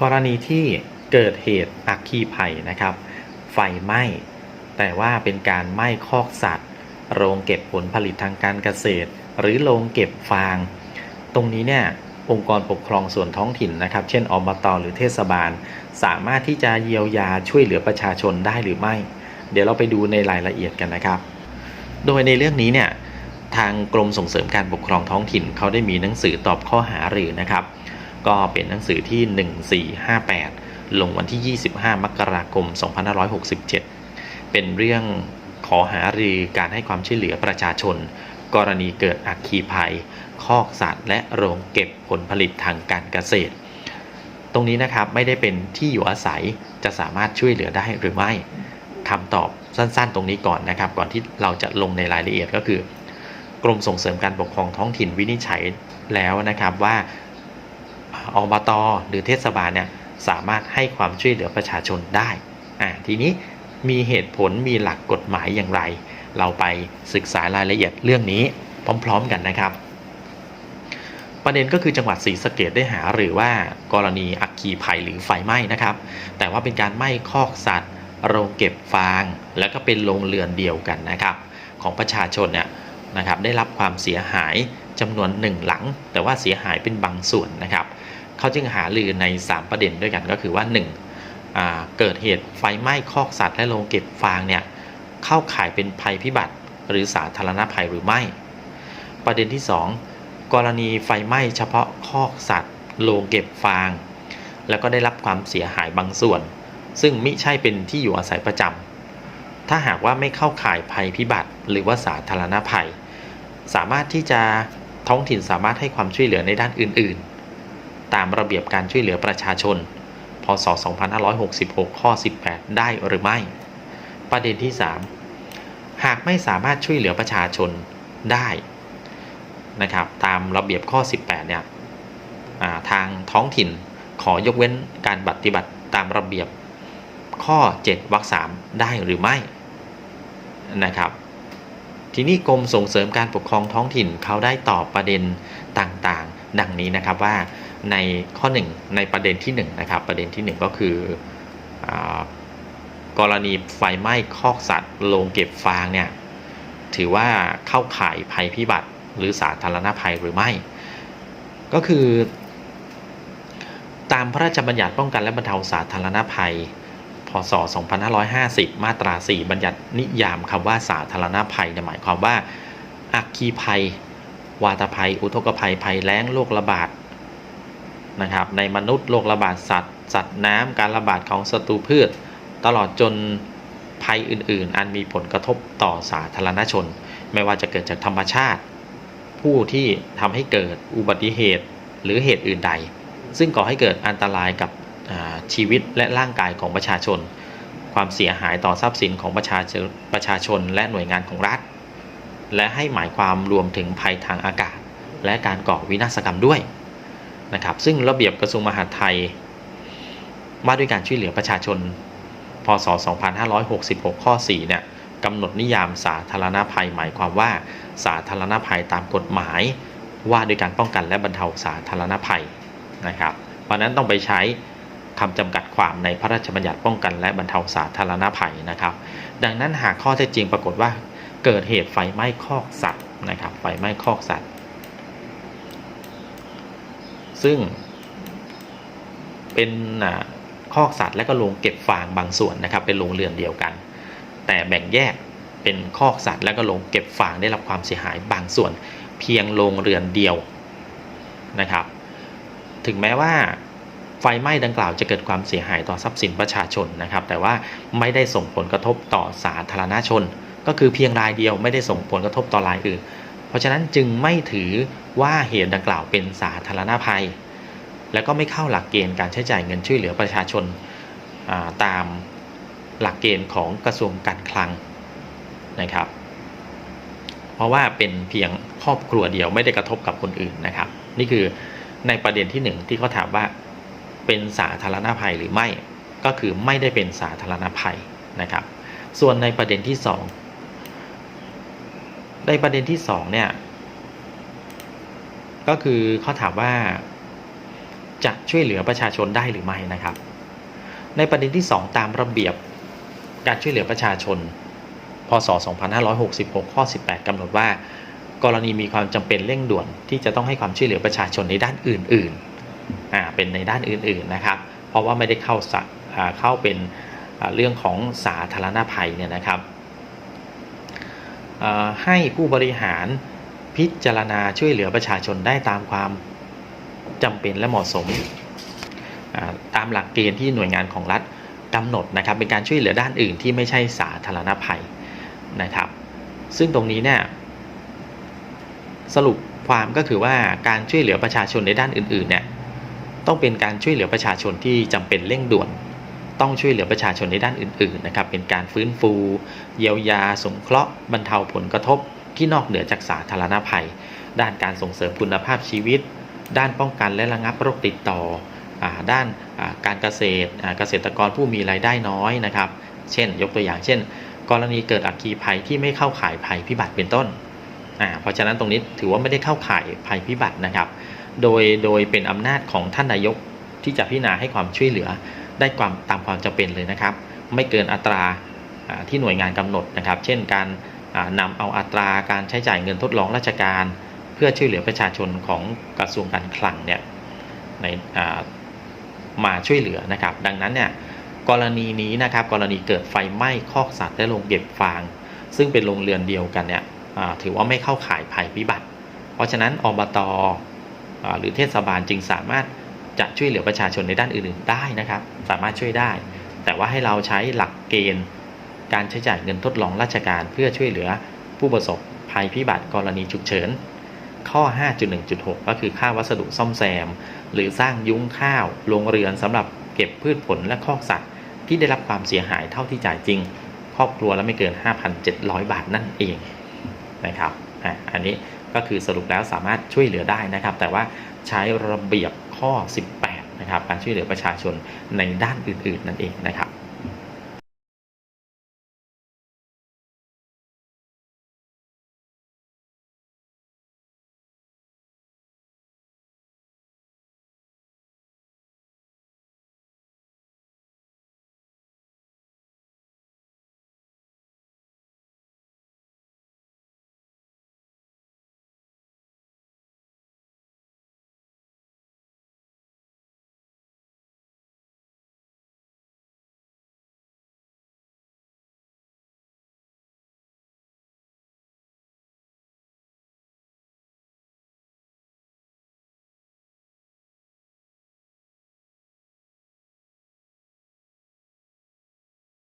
กรณีที่เกิดเหตุอัคคีภัยนะครับ ไฟไหม้ แต่ว่าเป็นการไหม้คอกสัตว์ โรงเก็บผลผลิตทางการเกษตร หรือโรงเก็บฟาง ตรงนี้เนี่ยองค์กรปกครองส่วนท้องถิ่นนะครับ เช่นอบตหรือเทศบาล สามารถที่จะเยียวยาช่วยเหลือประชาชนได้หรือไม่ เดี๋ยวเราไปดูในรายละเอียดกันนะครับ โดยในเรื่องนี้เนี่ยทางกรมส่งเสริมการปกครองท้องถิ่นเขาได้มีหนังสือตอบข้อหาหรือนะครับ ก็เป็นหนังสือที่ 1458 ลงวันที่ 25 มกราคม 2567 เป็นเรื่องขอหารือการให้ความช่วยเหลือประชาชน กรณีเกิดอัคคีภัย คอกสัตว์และโรงเก็บผลผลิตทางการเกษตร ตรงนี้นะครับไม่ได้เป็นที่อยู่อาศัยจะสามารถช่วยเหลือได้หรือไม่คำตอบสั้นๆ ตรงนี้ก่อนนะครับ ก่อนที่เราจะลงในรายละเอียดก็คือ กรมส่งเสริมการปกครองท้องถิ่นวินิจฉัยแล้วนะครับว่า อบตอหรือเทศบาลเนี่ยสามารถให้ความช่วยเหลือประชาชนได้อ่าทีนี้มีเหตุผลมีหลักกฎหมายอย่างไร เราไปศึกษารายละเอียดเรื่องนี้พร้อมๆกันนะครับ ประเด็นก็คือจังหวัดศรีสะเกดได้หา หรือว่ากรณีอัคคีภัยหรือไฟไหม้นะครับ แต่ว่าเป็นการไหม้คอกสัตว์ โรงเก็บฟาง แล้วก็เป็นโรงเรือนเดียวกันนะครับ ของประชาชนเนี่ยนะครับได้รับความเสียหายจำนวนหนึ่งหลัง แต่ว่าเสียหายเป็นบางส่วนนะครับ เขาจึงหาลือใน 3 ประเด็นด้วยกันก็คือว่า 1. อ่าเกิดเหตุไฟไหม้คอกสัตว์และโรงเก็บฟางเนี่ยเข้าข่ายเป็นภัยพิบัติหรือสาธารณภัยหรือไม่ ประเด็นที่ 2 กรณีไฟไหม้เฉพาะคอกสัตว์ โรงเก็บฟาง แล้วก็ได้รับความเสียหายบางส่วน ซึ่งมิใช่เป็นที่อยู่อาศัยประจำถ้าหากว่าไม่เข้าข่ายภัยพิบัติ หรือว่าสาธารณภัย สามารถที่จะท้องถิ่นสามารถให้ความช่วยเหลือในด้านอื่น ๆ ตามระเบียบการช่วยเหลือประชาชน พศ 2566 ข้อ 18 ได้หรือไม่ ประเด็นที่ 3 หากไม่สามารถช่วยเหลือประชาชนได้นะครับ ตามระเบียบข้อ 18 เนี่ยทางท้องถิ่นขอยกเว้นการปฏิบัติตามระเบียบข้อ 7วรรค3ได้หรือไม่นะครับ ทีนี้กรมส่งเสริมการปกครองท้องถิ่นเขาได้ตอบประเด็นต่างๆ ดังนี้นะครับว่า ในข้อ 1 ในประเด็นที่1นะครับประเด็นที่ 1 ก็คืออกรณีไฟไหม้คอกสัตว์โรงเก็บฟางเนี่ยถือว่าเข้าข่ายภัยพิบัติหรือสาธารณภัยหรือไม่ ก็คือ ตามพระราชบัญญัติป้องกันและบรรเทาสาธารณภัย พศ 2550 มาตรา 4 บัญญัตินิยามคำว่าสาธารณภัยหมายความว่าอัคคีภัย วาตภัย อุทกภัย ภัยแล้ง โรคระบาด นะครับในมนุษย์โรคระบาดสัตว์สัตว์น้ำการระบาดของศัตรูพืช ตลอดจนภัยอื่น ๆ อันมีผลกระทบต่อสาธารณชน ไม่ว่าจะเกิดจากธรรมชาติ ผู้ที่ทำให้เกิดอุบัติเหตุหรือเหตุอื่นใด ซึ่งก่อให้เกิดอันตรายกับชีวิตและร่างกายของประชาชน ความเสียหายต่อทรัพย์สินของประชาชนประชาชนและหน่วยงานของรัฐ และให้หมายความรวมถึงภัยทางอากาศ และการก่อวินาศกรรมด้วย นะครับ ซึ่งระเบียบกระทรวงมหาดไทย ว่าด้วยการช่วยเหลือประชาชน พศ 2566 ข้อ 4 เนี่ยกำหนดนิยามสาธารณภัย หมายความว่าสาธารณภัยตามกฎหมาย ว่าด้วยการป้องกันและบรรเทาสาธารณภัยนะครับ เพราะนั้นต้องไปใช้คำจำกัดความในพระราชบัญญัติป้องกันและบรรเทาสาธารณภัยนะครับ ดังนั้นหากข้อเท็จจริงปรากฏว่าเกิดเหตุไฟไหม้คอกสัตว์นะครับ ไฟไหม้คอกสัตว์ ซึ่ง เป็นคอกสัตว์และก็โรงเก็บฟางบางส่วนนะครับ เป็นโรงเรือนเดียวกัน แต่แบ่งแยกเป็นคอกสัตว์และก็โรงเก็บฟางได้รับความเสียหายบางส่วน เพียงโรงเรือนเดียวนะครับ ถึงแม้ว่าไฟไหม้ดังกล่าวจะเกิดความเสียหายต่อทรัพย์สินประชาชนนะครับ แต่ว่าไม่ได้ส่งผลกระทบต่อสาธารณชน ก็คือเพียงรายเดียวไม่ได้ส่งผลกระทบต่อรายอื่น เพราะฉะนั้นจึงไม่ถือว่าเหตุดังกล่าวเป็นสาธารณภัย และก็ไม่เข้าหลักเกณฑ์การใช้จ่ายเงินช่วยเหลือประชาชนตามหลักเกณฑ์ของกระทรวงการคลังนะครับ เพราะว่าเป็นเพียงครอบครัวเดียวไม่ได้กระทบกับคนอื่นนะครับ นี่คือในประเด็นที่หนึ่งที่เขาถามว่าเป็นสาธารณภัยหรือไม่ก็คือไม่ได้เป็นสาธารณภัยนะครับ ส่วนในประเด็นที่2 ในประเด็นที่ 2 เนี่ย ก็คือเขาถามว่าจะช่วยเหลือประชาชนได้หรือไม่นะครับ ในประเด็นที่ 2 ตามระเบียบการช่วยเหลือประชาชน พศ 2566 ข้อ 18 กำหนดว่า กรณีมีความจำเป็นเร่งด่วนที่จะต้องให้ความช่วยเหลือประชาชนในด้านอื่นๆอ่าเป็นในด้านอื่นๆนะครับ เพราะว่าไม่ได้เข้าสะเข้าเป็นเรื่องของสาธารณภัยเนี่ยนะครับ ให้ผู้บริหารพิจารณาช่วยเหลือประชาชนได้ตามความจำเป็นและเหมาะสม ตามหลักเกณฑ์ที่หน่วยงานของรัฐกำหนดนะครับ เป็นการช่วยเหลือด้านอื่นที่ไม่ใช่สาธารณภัยนะครับ ซึ่งตรงนี้เนี่ยสรุปความก็คือว่าการช่วยเหลือประชาชนในด้านอื่นๆเนี่ยต้องเป็นการช่วยเหลือประชาชนที่จำเป็นเร่งด่วน ต้องช่วยเหลือประชาชนในด้านอื่นๆนะครับเป็นการฟื้นฟู เยียวยา สงเคราะห์บรรเทาผลกระทบ ที่นอกเหนือจากสาธารณภัย ด้านการส่งเสริมคุณภาพชีวิต ด้านป้องกันและระงับโรคติดต่ออด้านการเกษตรเกษตรกรผู้มีรายได้น้อยนะครับ เช่น ยกตัวอย่างเช่น กรณีเกิดอัคคีภัยที่ไม่เข้าข่ายภัยพิบัติเป็นต้นเพราะฉะนั้นตรงนี้ถือว่าไม่ได้เข้าข่ายภัยพิบัตินะครับ โดยโดยเป็นอำนาจของท่านนายกที่จะพิจารณาให้ความช่วยเหลือ ได้ความตามความจำเป็นเลยนะครับ ไม่เกินอัตราที่หน่วยงานกำหนดนะครับ เช่นการอ่านำเอาอัตราการใช้จ่ายเงินทดลองราชการ เพื่อช่วยเหลือประชาชนของกระทรวงการคลังเนี่ยในมาช่วยเหลือนะครับ ดังนั้นเนี่ยกรณีนี้นะครับกรณีเกิดไฟไหม้คอกสัตว์และโรงเก็บฟาง ซึ่งเป็นโรงเรือนเดียวกันเนี่ยถือว่าไม่เข้าข่ายภัยพิบัติ เพราะฉะนั้นอบตอหรือเทศบาลจึงสามารถ จะช่วยเหลือประชาชนในด้านอื่นๆได้นะครับ สามารถช่วยได้ แต่ว่าให้เราใช้หลักเกณฑ์ การใช้จ่ายเงินทดลองราชการ เพื่อช่วยเหลือผู้ประสบภัยพิบัติกรณีฉุกเฉินข้อ 5.1.6 ก็คือค่าวัสดุซ่อมแซม หรือสร้างยุ้งข้าวโรงเรือนสำหรับเก็บพืชผลและคอกสัตว์ ที่ได้รับความเสียหายเท่าที่จ่ายจริง ครอบครัวละไม่เกิน 5,700 บาทนั่นเองนะครับอันนี้ก็คือสรุปแล้วสามารถช่วยเหลือได้นะครับ แต่ว่าใช้ระเบียบ ข้อ 18 นะครับ การช่วยเหลือประชาชนในด้านอื่น ๆ นั่นเองนะครับ